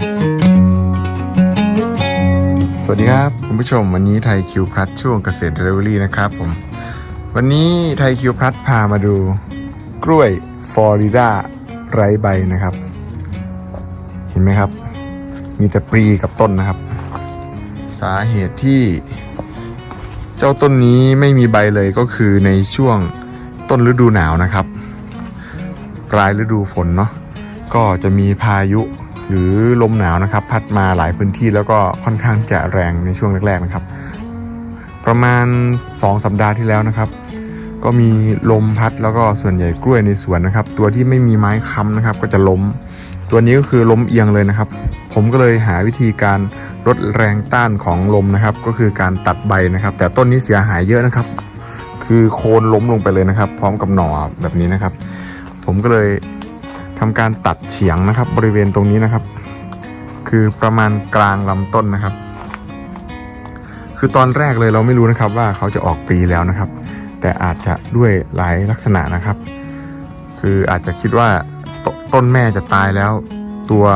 สวัสดีครับคุณผู้ชมวันนี้ไทยคิวพลัดช่วงเกษตรเดลิเวอรี่นะครับผม วันนี้ไทยคิวพลัดพามาดูกล้วยฟลอริดาไร้ใบนะครับ เห็นไหมครับ มีแต่ปลีกับต้นนะครับ สาเหตุที่เจ้าต้นนี้ไม่มีใบเลยก็คือในช่วงต้นฤดูหนาวนะครับ ปลายฤดูฝนเนาะก็จะมีพายุ หรือลมหนาวนะครับ พัดมาหลายพื้นที่แล้วก็ค่อนข้างจะแรงในช่วงแรกๆนะครับ ประมาณ 2 สัปดาห์ที่แล้วนะครับ ก็มีลมพัดแล้วก็ส่วนใหญ่กล้วยในสวนนะครับ ตัวที่ไม่มีไม้ค้ำนะครับ ก็จะล้ม ตัวนี้ก็คือล้มเอียงเลยนะครับ ผมก็เลยหาวิธีการลดแรงต้านของลมนะครับ ก็คือการตัดใบนะครับ แต่ต้นนี้เสียหายเยอะนะครับ คือโคนล้มลงไปเลยนะครับ พร้อมกับหน่อแบบนี้นะครับ ผมก็เลย ทำการตัดเฉียงนะครับ บริเวณตรงนี้นะครับ คือประมาณกลางลำต้นนะครับ คือตอนแรกเลยเราไม่รู้นะครับว่าเขาจะออกปลีแล้วนะครับ แต่อาจจะด้วยหลายลักษณะนะครับ คืออาจจะคิดว่าตต้นแม่จะตายแล้ว ตัว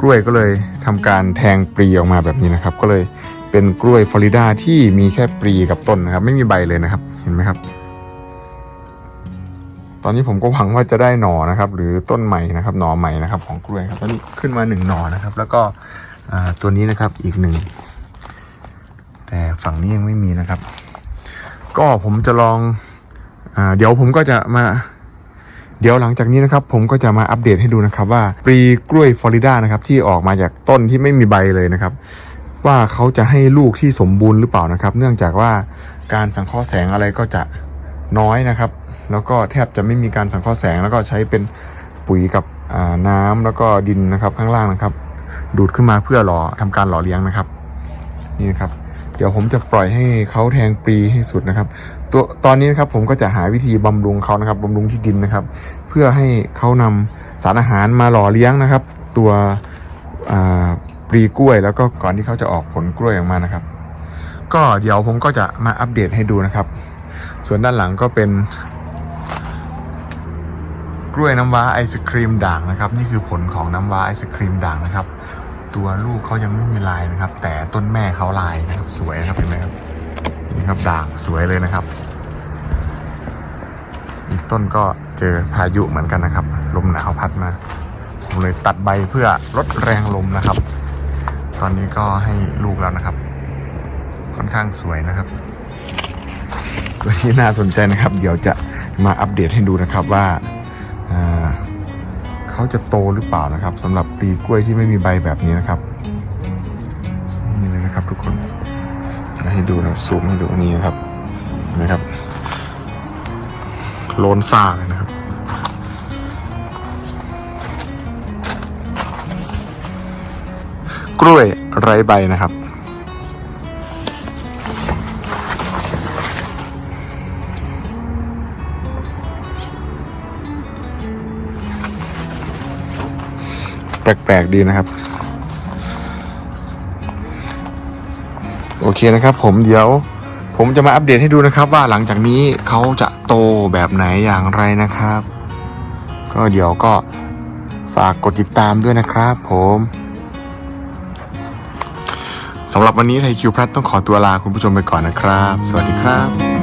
กล้วยก็เลยทำการแทงปลีออกมาแบบนี้นะครับ ก็เลยเป็นกล้วยฟลอริดาที่มีแค่ปลีกับต้นนะครับ ไม่มีใบเลยนะครับ เห็นไหมครับ ตอนนี้ผมก็หวังว่าจะได้หน่อนะครับ หรือต้นใหม่นะครับหน่อใหม่นะครับ ของกล้วยครับตอนนี้ขึ้นมาหนึ่งหน่อนะครับ แล้วก็ตัวนี้นะครับอีกหนึ่งแต่ฝั่งนี้ยังไม่มีนะครับ ก็ผมจะลองอเดี๋ยวผมก็จะมา เดี๋ยวหลังจากนี้นะครับ ผมก็จะมาอัปเดตให้ดูนะครับ ว่าปลีกล้วยฟลอริดานะครับ ที่ออกมาจากต้นที่ไม่มีใบเลยนะครับ ว่าเขาจะให้ลูกที่สมบูรณ์หรือเปล่านะครับ เนื่องจากว่าการสังเคราะห์แสงอะไรก็จะน้อยนะครับ แล้วก็แทบจะไม่มีการสังเคราะห์แสง แล้วก็ใช้เป็นปุ๋ยกับน้ำแล้วก็ดินนะครับข้างล่างนะครับ ดูดขึ้นมาเพื่อหล่อทำการหล่อเลี้ยงนะครับ นี่นะครับ เดี๋ยวผมจะปล่อยให้เขาแทงปลีให้สุดนะครับ ตัวตอนนี้นะครับผมก็จะหาวิธีบำรุงเขานะครับบำรุงที่ดินนะครับ เพื่อให้เขานำสารอาหารมาหล่อเลี้ยงนะครับ ตัวปลีกล้วย แล้วก็ก่อนที่เขาจะออกผลกล้วยออกมานะครับ ก็เดี๋ยวผมก็จะมาอัปเดตให้ดูนะครับ ส่วนด้านหลังก็เป็น กล้วยน้ำว้าไอศครีมด่างนะครับ นี่คือผลของน้ำว้าไอศครีมด่างนะครับ ตัวลูกเขายังไม่มีลายนะครับ แต่ต้นแม่เขาลายนะครับ สวยนะครับเห็นไหมครับนี่ครับด่างสวยเลยนะครับ อีกต้นก็เจอพายุเหมือนกันนะครับ ลมหนาวพัดมาผมเลยตัดใบเพื่อลดแรงลมนะครับ ตอนนี้ก็ให้ลูกแล้วนะครับ ค่อนข้างสวยนะครับตัวที่น่าสนใจนะครับ เดี๋ยวจะมาอัปเดตให้ดูนะครับว่าอ่า เขาจะโตหรือเปล่านะครับสำหรับปลีกล้วยที่ไม่มีใบแบบนี้นะครับนี่เลยนะครับทุกคนให้ดูนะครับซูมให้ดูนี่นะครับเห็นไหมครับโลนซ่าเลยนะครับกล้วยไร้ใบนะครับ แปลกๆดีนะครับ โอเคนะครับผมเดี๋ยวผมจะมาอัปเดตให้ดูนะครับ ว่าหลังจากนี้เขาจะโตแบบไหนอย่างไรนะครับ ก็เดี๋ยวก็ฝากกดติดตามด้วยนะครับผมสำหรับวันนี้ไทยคิวพลัดต้องขอตัวลาคุณผู้ชมไปก่อนนะครับ สวัสดีครับ